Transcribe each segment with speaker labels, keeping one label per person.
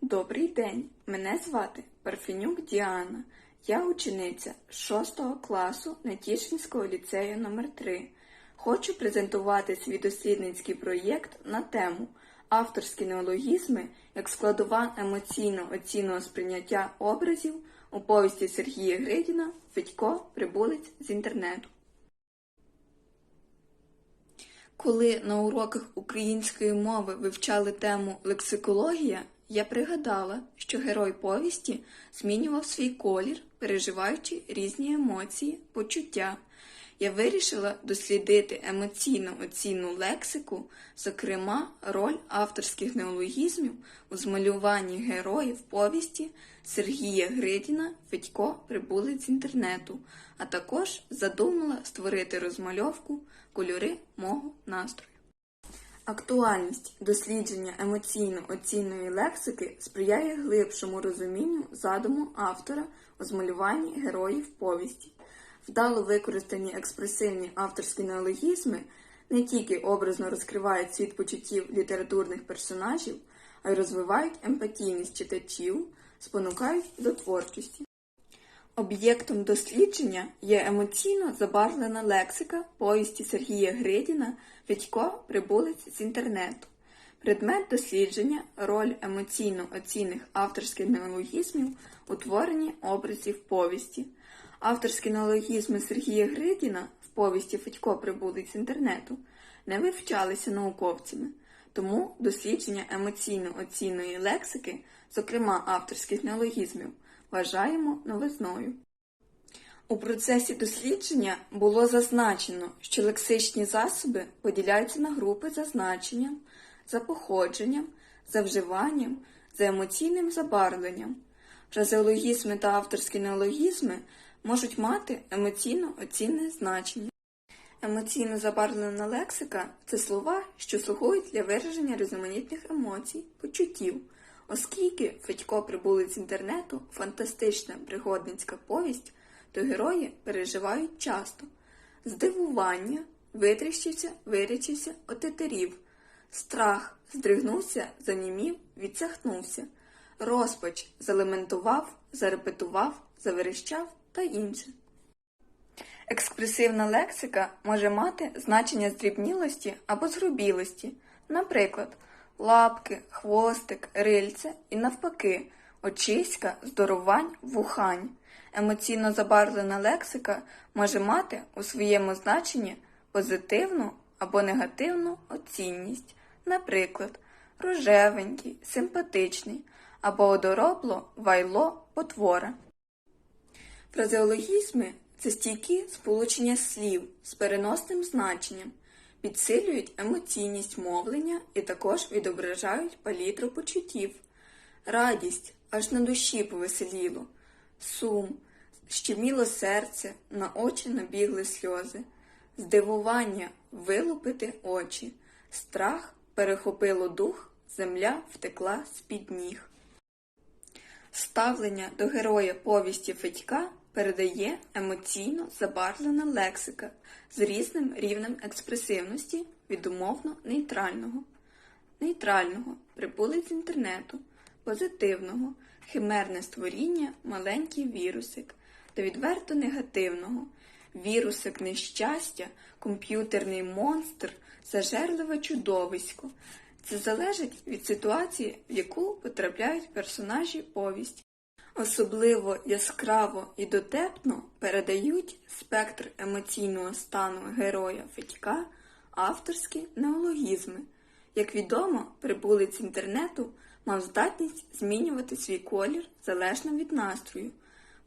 Speaker 1: Добрий день, мене звати Парфенюк Діана. Я учениця 6 класу Нетішинського ліцею номер 3 Хочу презентувати свій дослідницький проєкт на тему Авторські неологізми як складова емоційно-оцінного сприйняття образів у повісті Сергія Гридіна Федько Прибулець з інтернету. Коли на уроках української мови вивчали тему лексикологія, я пригадала, що герой повісті змінював свій колір, переживаючи різні емоції, почуття. Я вирішила дослідити емоційно оцінну лексику, зокрема, роль авторських неологізмів у змалюванні героїв повісті Сергія Гридіна Федько Прибулець з інтернету, а також задумала створити розмальовку кольори мого настрою. Актуальність дослідження емоційно-оцінної лексики сприяє глибшому розумінню задуму автора у змалюванні героїв повісті. Вдало використані експресивні авторські неологізми не тільки образно розкривають світ почуттів літературних персонажів, а й розвивають емпатійність читачів, спонукають до творчості. Об'єктом дослідження є емоційно забарвлена лексика повісті Сергія Гридіна Федько Прибулець з інтернету. Предмет дослідження роль емоційно-оцінних авторських неологізмів у творенні образів повісті. Авторські неологізми Сергія Гридіна в повісті Федько Прибулець з інтернету не вивчалися науковцями, тому дослідження емоційно-оцінної лексики, зокрема авторських неологізмів, вважаємо новизною. У процесі дослідження було зазначено, що лексичні засоби поділяються на групи за значенням, за походженням, за вживанням, за емоційним забарвленням. Фразеологізми та авторські неологізми можуть мати емоційно-оцінне значення. Емоційно забарвлена лексика це слова, що слугують для вираження різноманітних емоцій, почуттів. Оскільки Федько прибулець з інтернету фантастична пригодницька повість, то герої переживають часто. Здивування, витріщився, вирічився, отетерів, страх, здригнувся, занімів, відсахнувся, розпач залементував, зарепетував, заверещав та інше. Експресивна лексика може мати значення здрібнілості або згрубілості, наприклад, лапки, хвостик, рильце і навпаки, очиська, здорувань, вухань. Емоційно забарвлена лексика може мати у своєму значенні позитивну або негативну оцінність, наприклад, рожевенький, симпатичний або одоробло, вайло, потвора. Фразеологізми це стійкі сполучення слів з переносним значенням, підсилюють емоційність мовлення і також відображають палітру почуттів, радість аж на душі повеселіло, сум, щеміло серце, на очі набігли сльози, здивування вилупити очі, страх перехопило дух, земля втекла з-під ніг. Ставлення до героя повісті Федька передає емоційно забарвлена лексика з різним рівнем експресивності від умовно нейтрального, нейтрального прибулець інтернету, позитивного, химерне створіння, маленький вірусик та відверто негативного, вірусик нещастя, комп'ютерний монстр, зажерливе чудовисько. Це залежить від ситуації, в яку потрапляють персонажі повісті. Особливо яскраво і дотепно передають спектр емоційного стану героя Федька авторські неологізми. Як відомо, прибулець інтернету мав здатність змінювати свій колір залежно від настрою.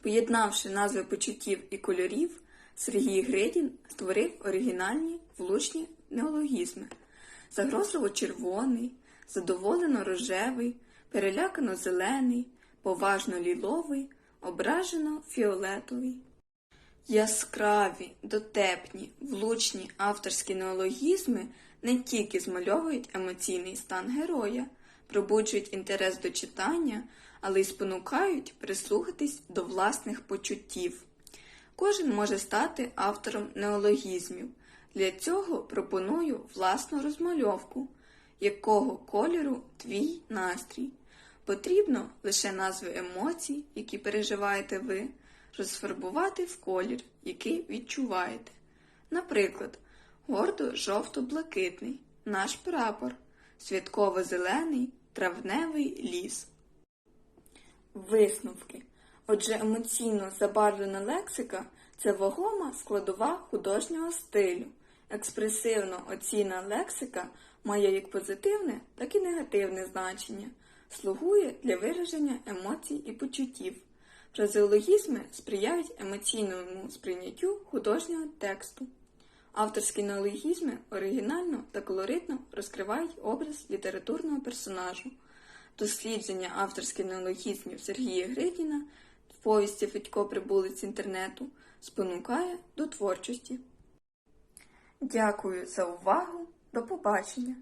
Speaker 1: Поєднавши назви почуттів і кольорів, Сергій Гридін створив оригінальні влучні неологізми загрозливо червоний, задоволено рожевий, перелякано зелений, поважно ліловий, ображено фіолетовий. Яскраві, дотепні, влучні авторські неологізми не тільки змальовують емоційний стан героя, пробуджують інтерес до читання, але й спонукають прислухатись до власних почуттів. Кожен може стати автором неологізмів. Для цього пропоную власну розмальовку, якого кольору твій настрій. Потрібно лише назви емоцій, які переживаєте ви, розфарбувати в колір, який відчуваєте. Наприклад, гордо жовто-блакитний, наш прапор, святково-зелений, травневий ліс. Висновки. Отже, емоційно забарвлена лексика це вагома складова художнього стилю. Експресивно оцінна лексика має як позитивне, так і негативне значення, слугує для вираження емоцій і почуттів. Фразеологізми сприяють емоційному сприйняттю художнього тексту. Авторські неологізми оригінально та колоритно розкривають образ літературного персонажу. Дослідження авторських неологізмів Сергія Гридіна в повісті Федько прибулець інтернету спонукає до творчості. Дякую за увагу. До побачення!